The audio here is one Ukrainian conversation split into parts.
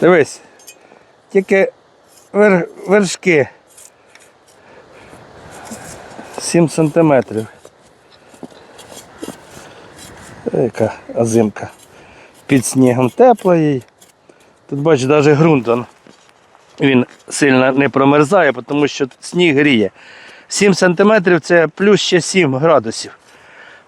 Дивись, тільки вер, вершки 7 сантиметрів. Яка озимка. Під снігом тепло їй. Тут бачиш, навіть ґрунт він сильно не промерзає, тому що сніг гріє. 7 сантиметрів це плюс ще 7 градусів.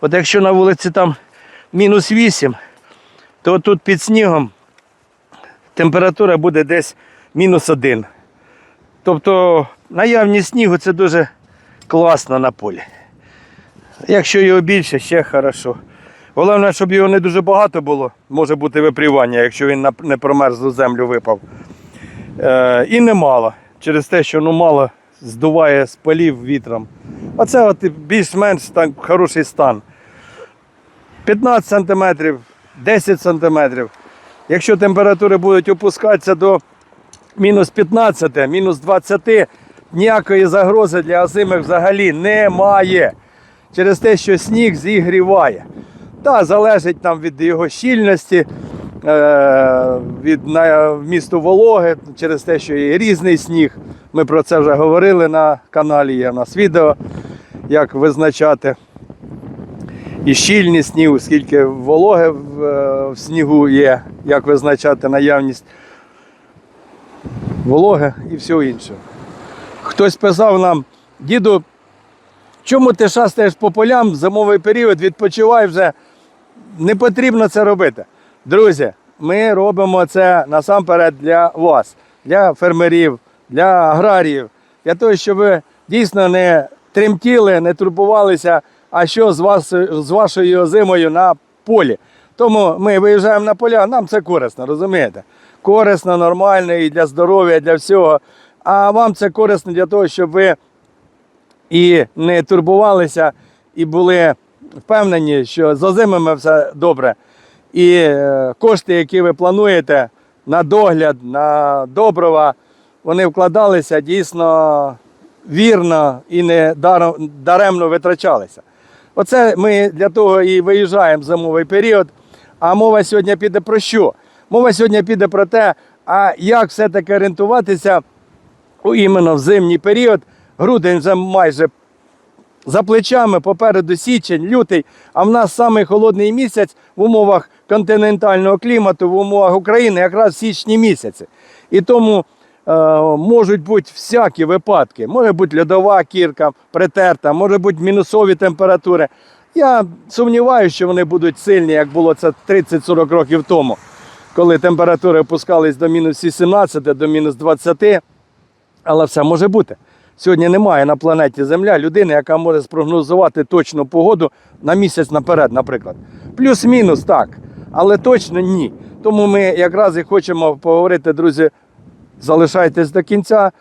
От якщо на вулиці там мінус 8, то тут під снігом температура буде десь мінус 1. Тобто наявність снігу це дуже класно на полі. Якщо його більше, ще хорошо. Головне, щоб його не дуже багато було, може бути випрівання, якщо він не промерзлу землю випав. Е, і немало. Через те, що ну, мало здуває з полів вітром. Оце от більш-менш хороший стан. 15 см, 10 см. Якщо температури будуть опускатися до мінус 15, мінус 20, ніякої загрози для озимих взагалі немає. Через те, що сніг зігріває. Та залежить там від його щільності, е, від вмісту вологи, через те, що є різний сніг. Ми про це вже говорили на каналі, є у нас відео, як визначати і щільність снігу, скільки вологи в, е, в снігу є, як визначати наявність вологи і всього іншого. Хтось писав нам, діду, чому ти шастаєш по полям в зимовий період, відпочивай вже, не потрібно це робити. Друзі, ми робимо це насамперед для вас, для фермерів, для аграріїв, для того, щоб ви дійсно не тремтіли, не турбувалися, а що з, вас, з вашою озимою на полі. Тому ми виїжджаємо на поля, нам це корисно, розумієте? Корисно, нормально і для здоров'я, і для всього. А вам це корисно для того, щоб ви і не турбувалися, і були впевнені, що з озимими все добре. І е, кошти, які ви плануєте на догляд, на добрива, вони вкладалися дійсно вірно і не даремно витрачалися. Оце ми для того і виїжджаємо в зимовий період. А мова сьогодні піде про що? Мова сьогодні піде про те, а як все-таки орієнтуватися у іменно в зимній період. Грудень вже майже за плечами, попереду січень, лютий, а в нас самий холодний місяць в умовах континентального клімату, в умовах України якраз в січні місяці. І тому можуть бути всякі випадки. Може бути льодова кірка, притерта, може бути мінусові температури. Я сумніваюся, що вони будуть сильні, як було це 30-40 років тому, коли температури опускались до мінус 18, до мінус 20. Але все може бути. Сьогодні немає на планеті Земля людини, яка може спрогнозувати точну погоду на місяць наперед, наприклад. Плюс-мінус так, але точно ні. Тому ми якраз і хочемо поговорити, друзі. Залишайтесь до кінця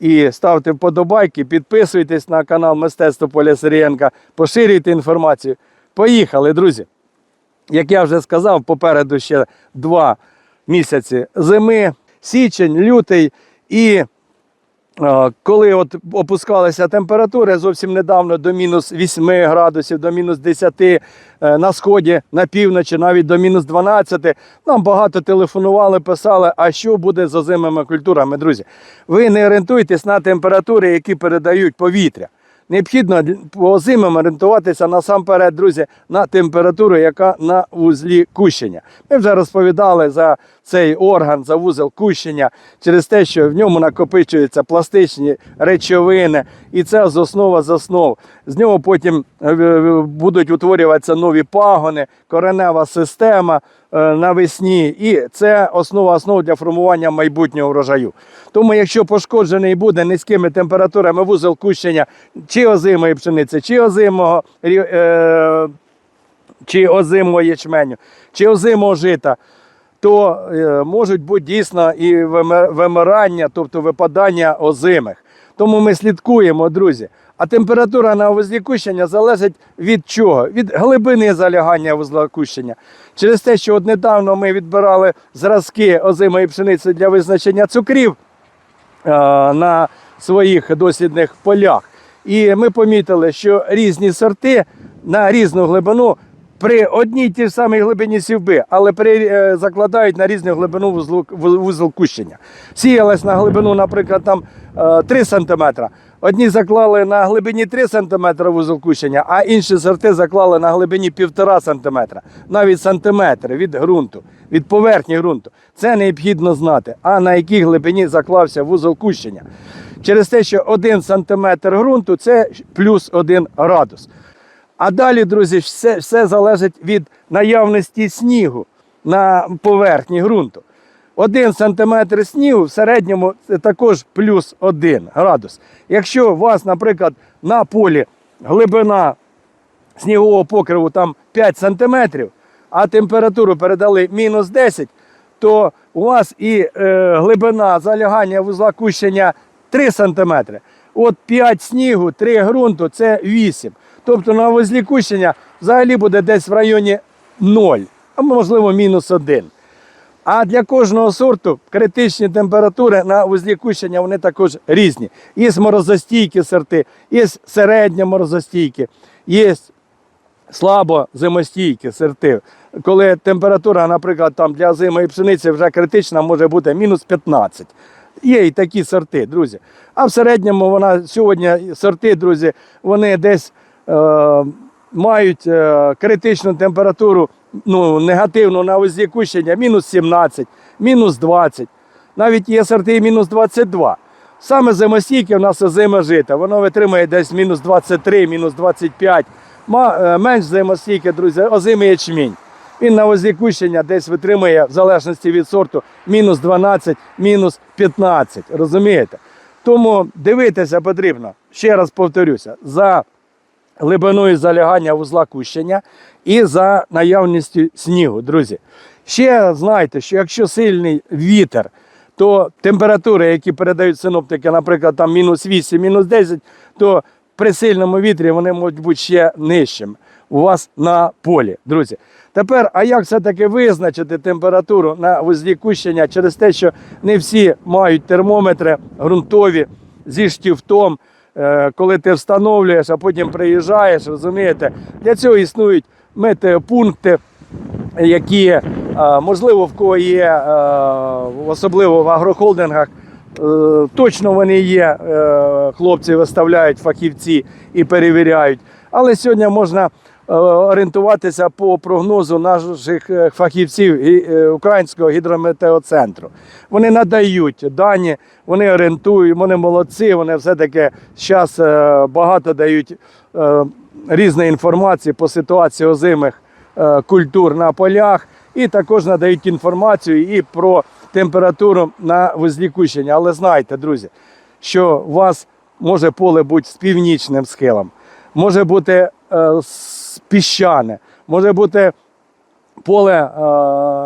і ставте вподобайки, підписуйтесь на канал Мистецтво Поля Сирієнка, поширюйте інформацію. Поїхали, друзі! Як я вже сказав, попереду ще два місяці зими, січень, лютий і Коли от опускалися температури зовсім недавно до мінус 8 градусів, до мінус 10 е, на сході, на півночі, навіть до мінус 12, нам багато телефонували, писали, а що буде з озимими культурами, друзі. Ви не орієнтуйтесь на температури, які передають повітря. Необхідно по озимим орієнтуватися насамперед, друзі, на температуру, яка на вузлі кущення. Ми вже розповідали за цей орган, за вузол кущення, через те, що в ньому накопичуються пластичні речовини, і це з основа з основ. З нього потім е, будуть утворюватися нові пагони, коренева система е, навесні, і це основа основ для формування майбутнього врожаю. Тому, якщо пошкоджений буде низькими температурами вузол кущення чи озимої пшениці, чи озимого е, чи озимого ячменю, чи озимого жита, то е, можуть бути дійсно і вимирання, тобто випадання озимих. Тому ми слідкуємо, друзі. А температура на вузлі кущення залежить від чого? Від глибини залягання вузла кущення. Через те, що от недавно ми відбирали зразки озимої пшениці для визначення цукрів е, на своїх дослідних полях. І ми помітили, що різні сорти на різну глибину при одній тій ж самій глибині сівби, але при, е, закладають на різну глибину вузлу, ву- вузол кущення. Сіялась на глибину, наприклад, там е, 3 см. Одні заклали на глибині 3 см вузол кущення, а інші сорти заклали на глибині 1,5 см, навіть сантиметри від ґрунту, від поверхні ґрунту. Це необхідно знати, а на якій глибині заклався вузол кущення. Через те, що 1 см ґрунту це плюс 1 градус. А далі, друзі, все, все залежить від наявності снігу на поверхні ґрунту. Один сантиметр снігу в середньому це також плюс один градус. Якщо у вас, наприклад, на полі глибина снігового покриву там 5 сантиметрів, а температуру передали мінус 10, то у вас і е, глибина залягання вузла кущення 3 сантиметри. От 5 снігу, 3 ґрунту це 8. Тобто на вузлі кущення взагалі буде десь в районі 0, а можливо мінус 1. А для кожного сорту критичні температури на вузлі кущення вони також різні. Є морозостійкі сорти, є середньо морозостійкі, є слабо зимостійкі сорти. Коли температура, наприклад, там для озимої пшениці вже критична може бути мінус 15. Є і такі сорти, друзі. А в середньому вона сьогодні сорти, друзі, вони десь е, мають е, критичну температуру ну, негативну на вузлі кущення мінус 17, мінус 20. Навіть є сорти мінус 22. Саме зимостійке в нас озиме жита. Воно витримує десь мінус 23, мінус 25. Е, Менш зимостійке, друзі, озимий ячмінь. Він на вузлі кущення десь витримує, в залежності від сорту, мінус 12, мінус 15. Розумієте? Тому дивитися потрібно, ще раз повторюся, за глибиною залягання вузла кущення і за наявністю снігу, друзі. Ще знайте, що якщо сильний вітер, то температури, які передають синоптики, наприклад, там мінус 8, мінус 10, то при сильному вітрі вони можуть бути ще нижчими у вас на полі, друзі. Тепер, а як все-таки визначити температуру на вузлі кущення через те, що не всі мають термометри ґрунтові зі штифтом, е, коли ти встановлюєш, а потім приїжджаєш, розумієте? Для цього існують метеопункти, які, е, можливо, в кого є, е, особливо в агрохолдингах, е, точно вони є, е, хлопці виставляють фахівці і перевіряють. Але сьогодні можна е, орієнтуватися по прогнозу наших е, фахівців е, Українського гідрометеоцентру. Вони надають дані, вони орієнтують, вони молодці, вони все-таки зараз багато дають е, різної інформації по ситуації озимих е, культур на полях, і також надають інформацію і про температуру на вузлі кущення. Але знайте, друзі, що у вас може поле бути з північним схилом, може бути е, піщане, може бути поле е,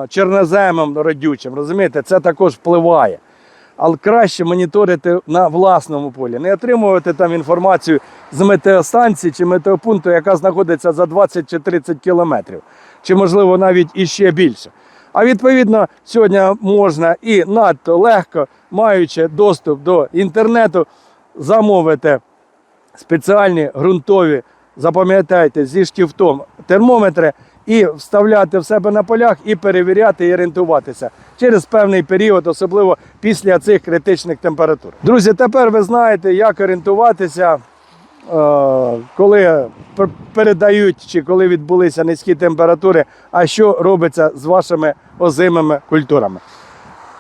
чорноземом родючим. Розумієте, це також впливає. Але краще моніторити на власному полі, не отримувати там інформацію з метеостанції чи метеопункту, яка знаходиться за 20 чи 30 кілометрів, чи можливо навіть іще більше. А відповідно, сьогодні можна і надто легко, маючи доступ до інтернету, замовити спеціальні ґрунтові, запам'ятайте, зі штифтом термометри і вставляти в себе на полях і перевіряти і орієнтуватися через певний період, особливо після цих критичних температур. Друзі, тепер ви знаєте, як орієнтуватися, е, коли передають чи коли відбулися низькі температури, а що робиться з вашими озимими культурами.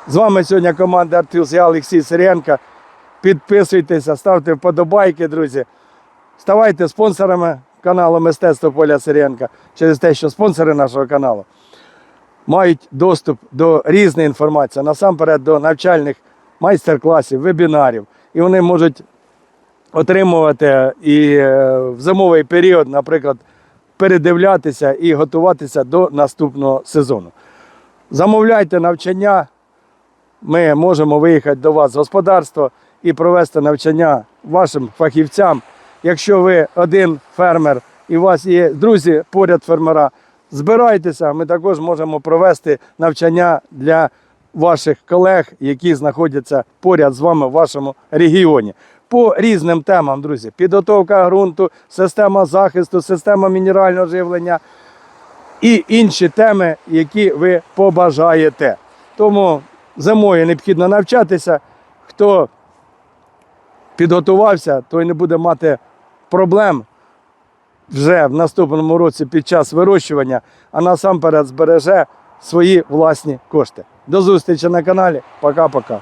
З вами сьогодні команда Артилс, я Олексій Сиренко. Підписуйтеся, ставте вподобайки, друзі. Ставайте спонсорами каналу Мистецтво Поля Сиренка через те, що спонсори нашого каналу мають доступ до різної інформації, насамперед до навчальних майстер-класів, вебінарів. І вони можуть отримувати і е, в зимовий період, наприклад, передивлятися і готуватися до наступного сезону. Замовляйте навчання, ми можемо виїхати до вас в господарство і провести навчання вашим фахівцям. Якщо ви один фермер і у вас є друзі поряд фермера, збирайтеся, ми також можемо провести навчання для ваших колег, які знаходяться поряд з вами в вашому регіоні. По різним темам, друзі, підготовка ґрунту, система захисту, система мінерального живлення, і інші теми, які ви побажаєте. Тому зимою необхідно навчатися. Хто підготувався, той не буде мати проблем вже в наступному році під час вирощування, а насамперед збереже свої власні кошти. До зустрічі на каналі. Пока-пока.